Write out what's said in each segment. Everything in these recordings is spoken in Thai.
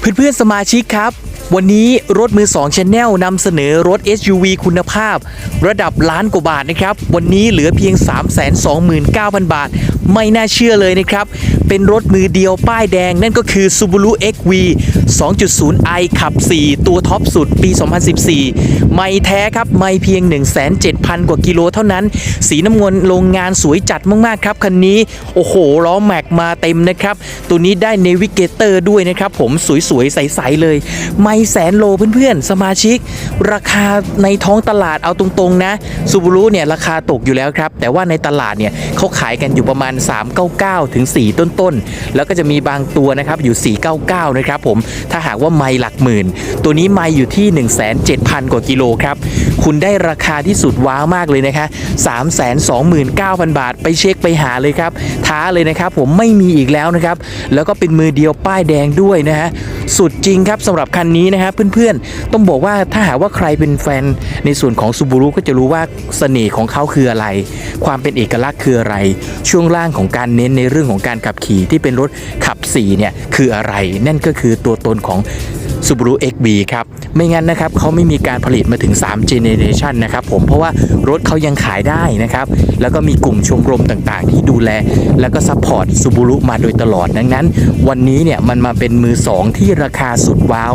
เพื่อนๆสมาชิกครับ วันนี้รถมือ2 Channel นำเสนอรถ SUV คุณภาพ ระดับล้านกว่าบาทนะครับ วันนี้เหลือเพียง 329,000 บาท ไม่น่าเชื่อเลยนะครับ เป็นรถมือเดียวป้ายแดง นั่นก็คือ Subaru XV 2.0i ขับ 4 ตัวท็อปสุดปี 2014 ไม่แท้ครับ ไม่เพียง 107,000 กว่ากิโลเท่านั้น สีน้ำเงินโรงงานสวยจัดมาก ๆ ครับ คันนี้ โอ้โห ล้อแม็กมาเต็มนะครับ ตัวนี้ได้เนวิเกเตอร์ด้วยนะครับ ผมสวย ๆ ใส ๆ เลย ไม่แสนโลเพื่อนๆ สมาชิก ราคาในท้องตลาดเอาตรงๆนะซูบูรุเนี่ยราคาตกอยู่แล้วครับ แต่ว่าในตลาดเนี่ยเขาขายกันอยู่ประมาณ 399 ถึง 4 ต้นๆ แล้วก็จะมีบางตัวนะครับอยู่ 499 นะครับผม ถ้าหากว่าไม่หลักหมื่น ตัวนี้ไม่อยู่ที่ 17,000 กว่ากิโลครับ คุณได้ราคาที่สุดว้าวมากเลยนะคะ 329,000 บาทไปเช็คไปหาเลยครับ ท้าเลยนะครับผมไม่มีอีกแล้วนะครับ แล้วก็เป็นมือเดียวป้ายแดงด้วยนะฮะ สุดจริงครับสำหรับคันนี้นะครับเพื่อนๆ ต้องบอกว่าถ้าหากว่าใครเป็นแฟนในส่วนของซูบูรุก็จะรู้ว่าเสน่ห์ของเขาคืออะไร ความเป็นเอกลักษณ์คืออะไร ช่วงล่างของการเน้นในเรื่องของการขับขี่ที่เป็นรถขับ4เนี่ยคืออะไร นั่นก็คือตัวตนของ Subaru XB ครับ ไม่งั้นนะครับเขาไม่มีการผลิตมาถึง 3 Generation นะครับผมเพราะว่ารถเขายังขายได้นะครับ แล้วก็มีกลุ่มชมรมต่างๆ ที่ดูแล แล้วก็ซัพพอร์ต Subaru มาโดยตลอดดังนั้น วันนี้เนี่ยมันมาเป็นมือ 2 ที่ราคาสุดว้าว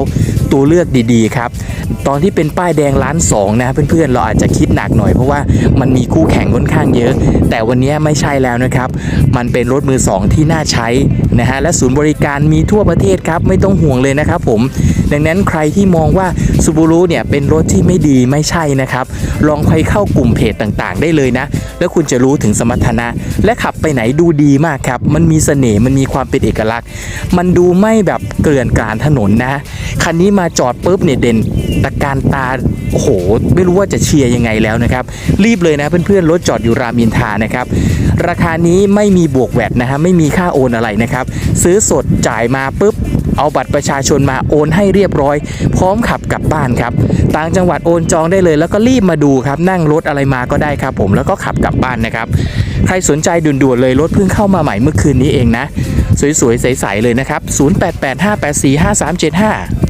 ตัวเลือกดีๆครับ ตอนที่เป็นป้ายแดงล้านสองนะเพื่อนๆเราอาจจะคิดหนักหน่อยเพราะว่ามันมีคู่แข่งค่อนข้างเยอะ แต่วันนี้ไม่ใช่แล้วนะครับ มันเป็นรถมือ 2 ที่น่าใช้นะฮะและศูนย์บริการมีทั่วประเทศครับไม่ต้องห่วงเลยนะครับผมดังนั้นใครที่มองว่า Subaru เนี่ยเป็นรถที่ไม่ดีไม่ใช่นะครับ ลองไปเข้ากลุ่มเพจต่างๆ ได้เลยนะ แล้วคุณจะรู้ถึงสมรรถนะ และขับไปไหนดูดีมากครับ มันมีเสน่ห์มันมีความเป็นเอกลักษณ์ มันดูไม่แบบเกลื่อนกลานถนนนะคันนี้มาจอดปุ๊บเนี่ยเด่นตะการตาโอ้โห ไม่รู้ว่าจะเชียร์ยังไงแล้วนะครับ รีบเลยนะเพื่อนๆรถจอดอยู่รามินทานะครับ ราคานี้ไม่มีบวกแวดนะฮะไม่มีค่าโอนอะไรนะครับ ซื้อสดจ่ายมาปุ๊บ เอาบัตรประชาชนมาโอนให้เรียบร้อย พร้อมขับกลับบ้านครับต่างจังหวัดโอนจองได้เลย แล้วก็รีบมาดูครับนั่งรถอะไรมาก็ได้ครับ ผมแล้วก็ขับกลับบ้านนะครับใครสนใจด่วนๆเลยรถเพิ่งเข้ามาใหม่เมื่อคืนนี้เองนะ สวยๆใสๆเลยนะครับ 0885845375